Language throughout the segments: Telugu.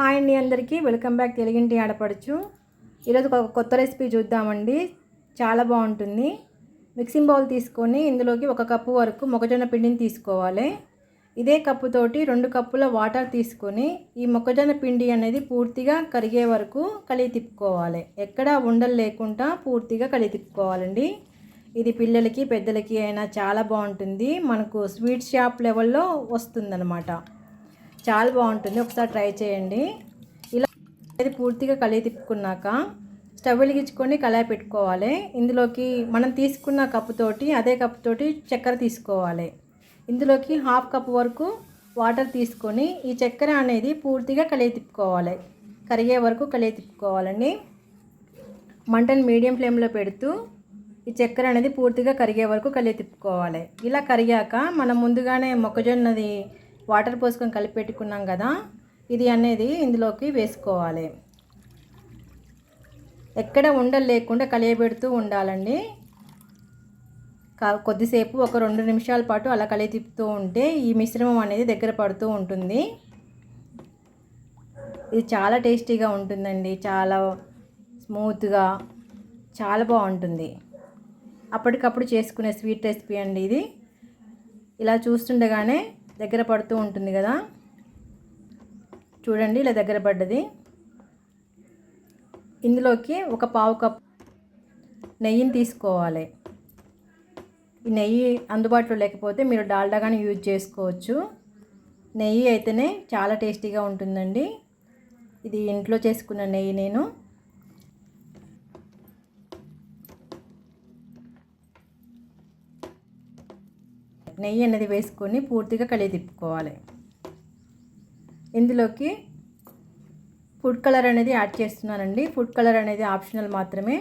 హాయ్ అండి అందరికీ. వెల్కమ్ బ్యాక్ తెలుగింటి ఆడపడుచు. ఈరోజు ఒక కొత్త రెసిపీ చూద్దామండి. చాలా బాగుంటుంది. మిక్సింగ్ బౌల్ తీసుకొని ఇందులోకి ఒక కప్పు వరకు మొక్కజొన్న పిండిని తీసుకోవాలి. ఇదే కప్పుతోటి రెండు కప్పుల వాటర్ తీసుకొని ఈ మొక్కజొన్న పిండి అనేది పూర్తిగా కరిగే వరకు కలిగి తిప్పుకోవాలి. ఎక్కడా ఉండలు లేకుండా పూర్తిగా కలిగి తిప్పుకోవాలండి. ఇది పిల్లలకి పెద్దలకి అయినా చాలా బాగుంటుంది. మనకు స్వీట్ షాప్ లెవెల్లో వస్తుందన్నమాట. చాలా బాగుంటుంది. ఒకసారి ట్రై చేయండి. ఇలా ఇది పూర్తిగా కలిగి తిప్పుకున్నాక స్టవ్ వెలిగించుకొని కళాయి పెట్టుకోవాలి. ఇందులోకి మనం తీసుకున్న కప్పుతోటి అదే కప్పుతోటి చక్కెర తీసుకోవాలి. ఇందులోకి హాఫ్ కప్ వరకు వాటర్ తీసుకొని ఈ చక్కెర అనేది పూర్తిగా కలిగి తిప్పుకోవాలి. కరిగే వరకు కలిగి తిప్పుకోవాలండి. మంటను మీడియం ఫ్లేమ్లో పెడుతూ ఈ చక్కెర అనేది పూర్తిగా కరిగే వరకు కలిగి తిప్పుకోవాలి. ఇలా కరిగాక మనం ముందుగానే మొక్కజొన్నది వాటర్ పోసుకొని కలిపి పెట్టుకున్నాం కదా ఇది అనేది ఇందులోకి వేసుకోవాలి. ఎక్కడ ఉండలు లేకుండా కలియబెడుతూ ఉండాలండి. కొద్దిసేపు ఒక రెండు నిమిషాల పాటు అలా కలిగి తిప్పుతూ ఉంటే ఈ మిశ్రమం అనేది దగ్గర పడుతూ ఉంటుంది. ఇది చాలా టేస్టీగా ఉంటుందండి చాలా స్మూత్గా చాలా బాగుంటుంది. అప్పటికప్పుడు చేసుకునే స్వీట్ రెసిపీ అండి ఇది. ఇలా చూస్తుండగానే దగ్గర పడుతూ ఉంటుంది కదా? చూడండి ఇలా దగ్గర పడ్డది. ఇందులోకి ఒక పావు కప్ నెయ్యిని తీసుకోవాలి. ఈ నెయ్యి అందుబాటులో లేకపోతే మీరు డాల్డా కానీ యూజ్ చేసుకోవచ్చు. నెయ్యి అయితేనే చాలా టేస్టీగా ఉంటుందండి. ఇది ఇంట్లో చేసుకున్న నెయ్యి నేను. నెయ్యి అనేది వేసుకొని పూర్తిగా కలిగి తిప్పుకోవాలి. ఇందులోకి ఫుడ్ కలర్ అనేది యాడ్ చేస్తున్నానండి. ఫుడ్ కలర్ అనేది ఆప్షనల్ మాత్రమే.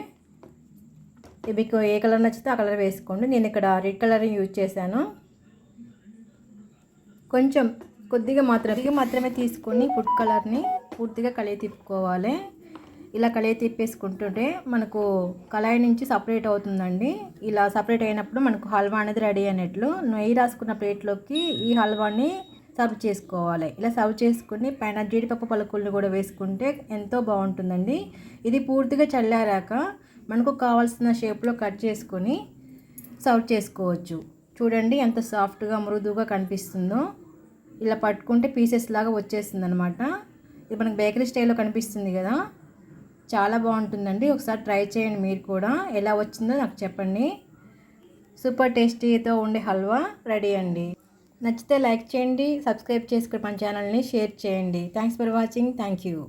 మీకు ఏ కలర్ నచ్చితే ఆ కలర్ వేసుకోండి. నేను ఇక్కడ రెడ్ కలర్ యూజ్ చేశాను. కొంచెం కొద్దిగా మాత్రమే మాత్రమే తీసుకొని ఫుడ్ కలర్ని పూర్తిగా కలిగి తిప్పుకోవాలి. ఇలా కళాయి తిప్పేసుకుంటుంటే మనకు కళాయి నుంచి సపరేట్ అవుతుందండి. ఇలా సపరేట్ అయినప్పుడు మనకు హల్వా అనేది రెడీ అయినట్లు నెయ్యి రాసుకున్న ప్లేట్లోకి ఈ హల్వాని సర్వ్ చేసుకోవాలి. ఇలా సర్వ్ చేసుకుని పైన జీడిపప్పు పలుకులను కూడా వేసుకుంటే ఎంతో బాగుంటుందండి. ఇది పూర్తిగా చల్లారాక మనకు కావాల్సిన షేప్లో కట్ చేసుకొని సర్వ్ చేసుకోవచ్చు. చూడండి ఎంత సాఫ్ట్గా మృదువుగా కనిపిస్తుందో. ఇలా పట్టుకుంటే పీసెస్ లాగా వచ్చేస్తుంది అనమాట ఇది మనకు బేకరీ స్టైల్లో కనిపిస్తుంది కదా. చాలా బాగుంటుందండి. ఒకసారి ట్రై చేయండి మీరు కూడా. ఎలా వచ్చిందో నాకు చెప్పండి. సూపర్ టేస్టీతో ఉండే హల్వా రెడీ అండి. నచ్చితే లైక్ చేయండి సబ్స్క్రైబ్ చేసుకుని మన ఛానల్ని షేర్ చేయండి. Thanks for watching. Thank you.